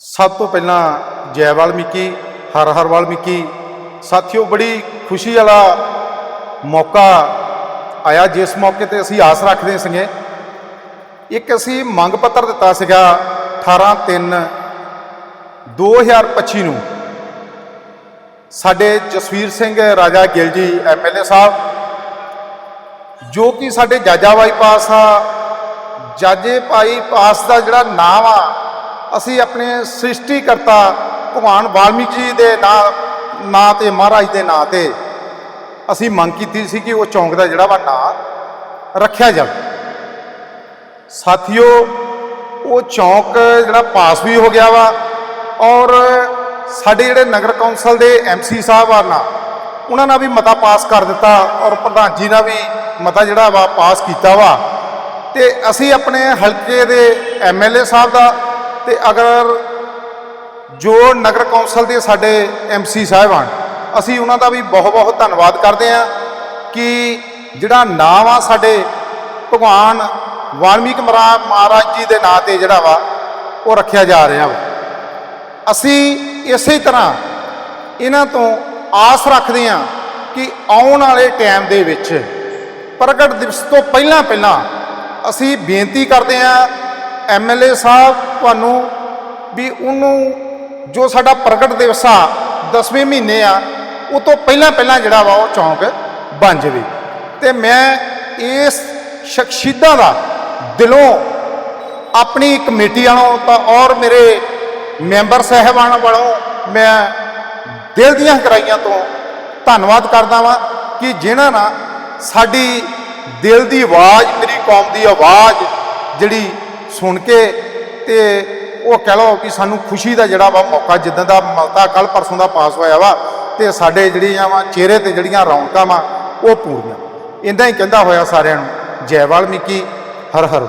ਸਭ ਤੋਂ ਪਹਿਲਾਂ ਜੈ ਵਾਲਮੀਕੀ, ਹਰ ਹਰ ਵਾਲਮੀਕੀ। ਸਾਥੀਓ, ਬੜੀ ਖੁਸ਼ੀ ਵਾਲਾ ਮੌਕਾ ਆਇਆ। ਜਿਸ ਮੌਕੇ ਤੇ ਅਸੀਂ ਆਸ ਰੱਖਦੇ ਸੀਗੇ। ਇੱਕ ਅਸੀਂ ਮੰਗ ਪੱਤਰ ਦਿੱਤਾ ਸੀਗਾ 18 3 2025 ਨੂੰ। ਸਾਡੇ ਜਸਵੀਰ ਸਿੰਘ ਰਾਜਾ ਗਿੱਲ ਜੀ ਐਮਐਲਏ ਸਾਹਿਬ, ਜੋ ਕਿ ਸਾਡੇ ਜਾਜਾ ਬਾਈਪਾਸ ਆ ਜਾਜੇ ਭਾਈ ਪਾਸ ਦਾ ਜਿਹੜਾ ਨਾਮ ਆ, ਅਸੀਂ ਆਪਣੇ ਸ੍ਰਿਸ਼ਟੀਕਰਤਾ ਭਗਵਾਨ ਵਾਲਮੀਕੀ ਜੀ ਦੇ ਨਾਂ ਨਾਂ ਤੇ, ਮਹਾਰਾਜ ਦੇ ਨਾਂ ਤੇ ਅਸੀਂ ਮੰਗ ਕੀਤੀ ਸੀ ਕਿ ਉਹ ਚੌਂਕ ਦਾ ਜਿਹੜਾ ਵਾ ਨਾਂ ਰੱਖਿਆ ਜਾਵੇ। ਸਾਥੀਓ, ਉਹ ਚੌਂਕ ਜਿਹੜਾ ਪਾਸ ਵੀ ਹੋ ਗਿਆ ਵਾ ਔਰ ਸਾਡੇ ਜਿਹੜੇ ਨਗਰ ਕੌਂਸਲ ਦੇ ਐਮਸੀ ਸਾਹਿਬ ਆ ਨਾ, ਉਹਨਾਂ ਨਾਲ ਵੀ ਮਤਾ ਪਾਸ ਕਰ ਦਿੱਤਾ ਔਰ ਪ੍ਰਧਾਨ ਜੀ ਨਾਲ ਵੀ ਮਤਾ ਜਿਹੜਾ ਵਾ ਪਾਸ ਕੀਤਾ ਵਾ। ਤੇ ਅਸੀਂ ਆਪਣੇ ਹਲਕੇ ਦੇ ਐਮਐਲਏ ਸਾਹਿਬ ਦਾ ਤੇ ਅਗਰ ਜੋ ਨਗਰ ਕੌਂਸਲ ਦੇ ਸਾਡੇ ਐਮਸੀ ਸਾਹਿਬਾਨ ਅਸੀਂ ਉਹਨਾਂ ਦਾ ਵੀ ਬਹੁਤ ਬਹੁਤ ਧੰਨਵਾਦ ਕਰਦੇ ਹਾਂ ਕਿ ਜਿਹੜਾ ਨਾਮ ਆ ਸਾਡੇ ਭਗਵਾਨ ਵਾਲਮੀਕ ਮਹਾਰਾਜ ਜੀ ਦੇ ਨਾਂ ਤੇ ਜਿਹੜਾ ਵਾ, ਉਹ ਰੱਖਿਆ ਜਾ ਰਿਹਾ ਵਾ। ਅਸੀਂ ਇਸੇ ਤਰ੍ਹਾਂ ਇਹਨਾਂ ਤੋਂ ਆਸ ਰੱਖਦੇ ਹਾਂ ਕਿ ਆਉਣ ਵਾਲੇ ਟਾਈਮ ਦੇ ਵਿੱਚ ਪ੍ਰਗਟ ਦਿਵਸ ਤੋਂ ਪਹਿਲਾਂ ਪਹਿਲਾਂ ਅਸੀਂ ਬੇਨਤੀ ਕਰਦੇ ਹਾਂ ਐਮਐਲਏ ਸਾਹਿਬ ਤੁਹਾਨੂੰ ਵੀ ਉਹਨੂੰ ਜੋ ਸਾਡਾ ਪ੍ਰਗਟ ਦਿਵਸ ਆ 10ਵੇਂ ਮਹੀਨੇ ਆ, ਉਹ ਤੋਂ ਪਹਿਲਾਂ ਪਹਿਲਾਂ ਜਿਹੜਾ ਵਾ ਉਹ ਚੌਂਕ ਬਣ ਜਾਵੇ। ਤੇ ਮੈਂ ਇਸ ਸ਼ਖਸੀਅਤਾਂ ਦਾ ਦਿਲੋਂ ਆਪਣੀ ਕਮੇਟੀ ਵਾਲੋਂ ਤਾਂ ਔਰ ਮੇਰੇ ਮੈਂਬਰ ਸਹਿਬਾਨ ਵੱਲੋਂ ਮੈਂ ਦਿਲ ਦੀਆਂ ਕਰਾਈਆਂ ਤੋਂ ਧੰਨਵਾਦ ਕਰਦਾ ਵਾਂ ਕਿ ਜਿਨ੍ਹਾਂ ਨਾਲ ਸਾਡੀ ਦਿਲ ਦੀ ਆਵਾਜ਼, ਮੇਰੀ ਕੌਮ ਦੀ ਆਵਾਜ਼ ਜਿਹੜੀ ਸੁਣ ਕੇ ਤੇ ਉਹ ਕਹਿ ਲਓ ਕਿ ਸਾਨੂੰ ਖੁਸ਼ੀ ਦਾ ਜਿਹੜਾ ਵਾ ਮੌਕਾ, ਜਿੱਦਾਂ ਦਾ ਮਲਤਾ ਕੱਲ ਪਰਸੋਂ ਦਾ ਪਾਸ ਹੋਇਆ ਵਾ ਤੇ ਸਾਡੇ ਜਿਹੜੀਆਂ ਵਾ ਚਿਹਰੇ ਤੇ ਜਿਹੜੀਆਂ ਰੌਣਕਾਂ ਵਾ ਉਹ ਪੂਰੀਆਂ। ਇੰਦਾਂ ਹੀ ਕਹਿੰਦਾ ਹੋਇਆ ਸਾਰਿਆਂ ਨੂੰ, ਜੈ ਵਾਲਮੀਕੀ, ਹਰ ਹਰ